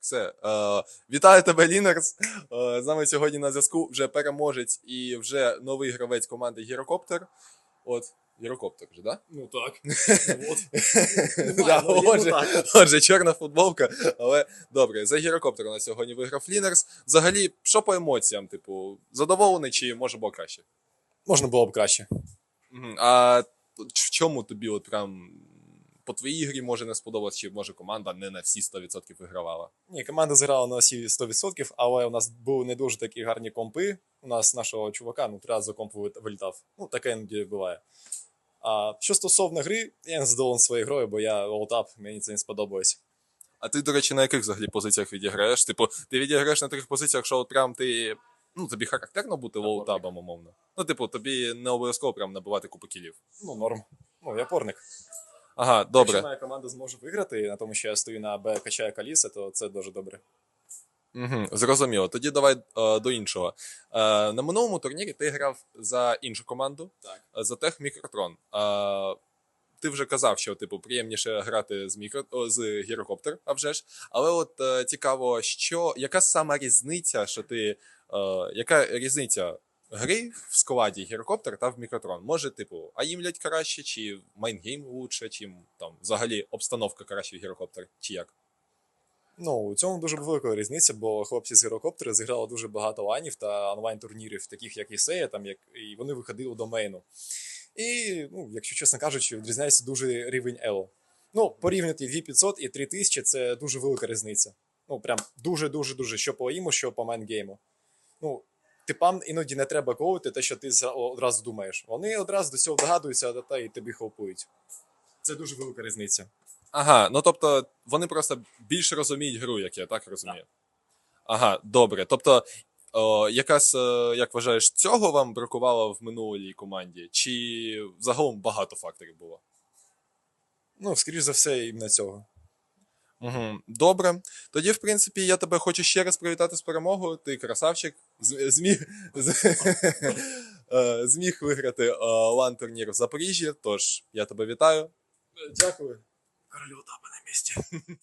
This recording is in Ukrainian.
все. Е, вітаю тебе, Лінерс. Е, з нами сьогодні на зв'язку вже переможець і вже новий гравець команди Гірокоптер. От, Гірокоптер вже, да? Ну так. От. Да, ну, є, отже, ну так. отже, чорна футболка, але добре, за гірокоптер у нас сьогодні виграв Лінерс. Взагалі, що по емоціям? Типу, задоволений чи може було краще? Можна було б краще. Мгм. А в чому тобі от прям по твоїй грі може не сподобалось, чи може команда не на всі 100% вигравала? Ні, команда зіграла на всі 100%, але у нас були не дуже такі гарні компи. У нас нашого чувака ну, три рази за комп виліт- вилітав. Ну, таке іноді буває. А що стосовно гри, я не задоволений своєю грою, бо я волтап, мені це не сподобалось. А ти, до речі, на яких взагалі позиціях відіграєш? Типу, ти відіграєш на таких позиціях, що от прям ти. Ну, тобі характерно бути лоутабом, умовно. Ну, типу, тобі не обов'язково прям набивати купу кілів. Ну, норм. Ну, я порник. Ага, добре. Якщо моя команда зможе виграти, на тому, що я стою на Б качаю каліси, то це дуже добре. Угу, зрозуміло. Тоді давай е, до іншого. Е, на минулому турнірі ти грав за іншу команду, Так. е, за Тех Мікротрон. Е, ти вже казав, що типу приємніше грати з мікро о, з гірокоптер, а вже ж. Але от е, цікаво, що яка сама різниця, що ти е, яка різниця гри в складі гірокоптер та в мікротрон? Може, типу, аїмлять краще, чи майнгейм лучше, чи там взагалі обстановка краще в гірокоптер, чи як? Ну, у цьому дуже велика різниця, бо хлопці з гірокоптера зіграли дуже багато лайнів та онлайн-турнірів, таких як Ісея, там як і вони виходили до мейну. І, ну, якщо чесно кажучи, відрізняється дуже рівень Ело. Ну, порівняти V500 і 3000 це дуже велика різниця. Ну, прям дуже-дуже дуже, що по іму, що по майнгейму. Ну, типам іноді не треба колити те, що ти одразу думаєш. Вони одразу до цього догадуються та і тобі хлопують. Це дуже велика різниця. Ага, ну тобто вони просто більш розуміють гру, як я так розумію. Ага, добре. Тобто, о, якраз, е, як вважаєш, цього вам бракувало в минулій команді? Чи загалом багато факторів було? Ну, скоріш за все, іменно цього. Угу. Добре. Тоді, в принципі, я тебе хочу ще раз привітати з перемогою. Ти красавчик. Зміг, е, зміг виграти лан турнір в Запоріжжі. Тож я тебе вітаю. Дякую. Королю на місці.